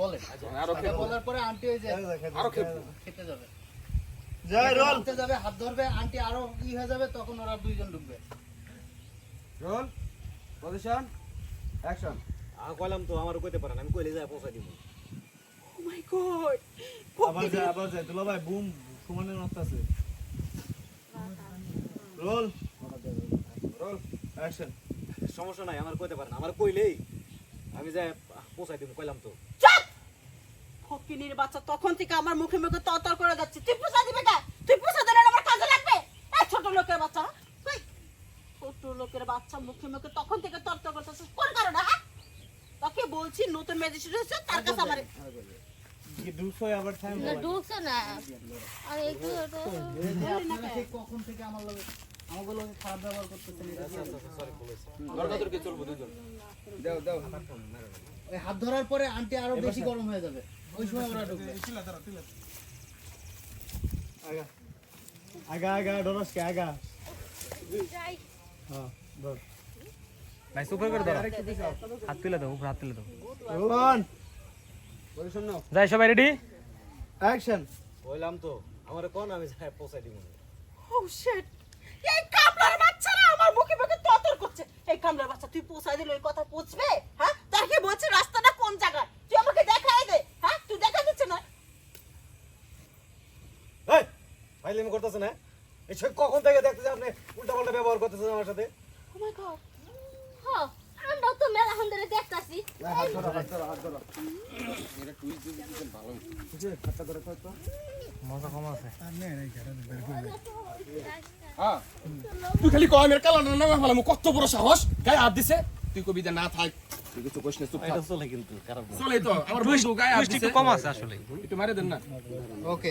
বলেন। আরও আগে খেলব বলার পরে আন্টি ওই যে আরও খেতে যাবে। জয় রোল। যাবে হাত ধরবে আন্টি আরও ই হয়ে যাবে তখন ওরা দুইজন ঢুকবে। Roll position action. আমি কইলাম তো আমার কইতে পারেন আমি কইলে যাই পৌঁছাই দিব ও মাই গড আবার যায় আবার যায়। দুলা ভাই বুম সমানে নড়তাছে রোল। Roll action. সমস্যা নাই আমার কইতে পারেন। আমার কইলেই আমি যাই পৌঁছাই দিব কইলাম তো চুপ ফকিনির বাচ্চা তখন থেকে আমার মুখে মুখে তরতর করে যাচ্ছে তুই পোষা দিবে কে তুই পোষা দিলে আমার কাজে লাগবে এই ছোট লোকের বাচ্চা কই ছোট লোকের বাচ্চা মুখে মুখে তখন থেকে তরতর করতেছিস কোন কারণে হ্যাঁ তোকে বলছি নতুন ম্যাজিস্ট্রেট হচ্ছে তার কাছে আমার কি দুশো আবার টাইম না ঢুকছে না আর একটু এই যে আপনারা কখন থেকে আমার লগে আমাকে লগে খারাপ ব্যবহার করতেছেন এটা কি চলবো দুজন দাও দাও হাত ধরার পরে আন্টি আরও বেশি গরম হয়ে যাবে। ওই সময় ওরা ঢুকবে। আগা। আগা আগা ডরস কে আগা। যাই হ্যাঁ ধর। ভাই সুপার করে দাও হাত তুলে দাও উপরে হাত তুলে দাও। রোল পজিশন নাও। যাই সবাই রেডি অ্যাকশন কইলাম তো আমার কোন আমি যাই পৌঁছাই দিব ও শিট এই কামলার বাচ্চা না আমার মুখে মুখে তরতর করছে। এই কামলার বাচ্চা তুই পৌঁছাই দিলে ওই কথা পৌঁছবে হ্যাঁ তার কি বলছে রাস্তাটা কোন জায়গায় তুই আমাকে দেখাই দে হ্যাঁ তুই দেখা দিচ্ছে না এই ফাইলিং করতেছ না এই কখন থেকে দেখতেছি আপনি? উল্টা পাল্টা ব্যবহার করতেছেন আমার সাথে। ও মাই গড হ আমরা তো মেলা হন ধরে দেখতাছি হাত ধরো হাত ধরো হাত ধরো। এটা টুইস্ট যদি দিতেন ভালো হতো হাতটা ধরে কয় মজা কম আছে হ্যাঁ। তুই খালি কয় আমার কালা না না ফেলাম কত বড় সাহস? গায়ে হাত দিছে তুই কবি যে না থাক। তুই কিছু না চুপ থাক। চলে কিন্তু চলে তো আমার বন্ধু গায়ে হাত দিছে একটু কম আছে আসলে একটু মারে দেন না। ওকে।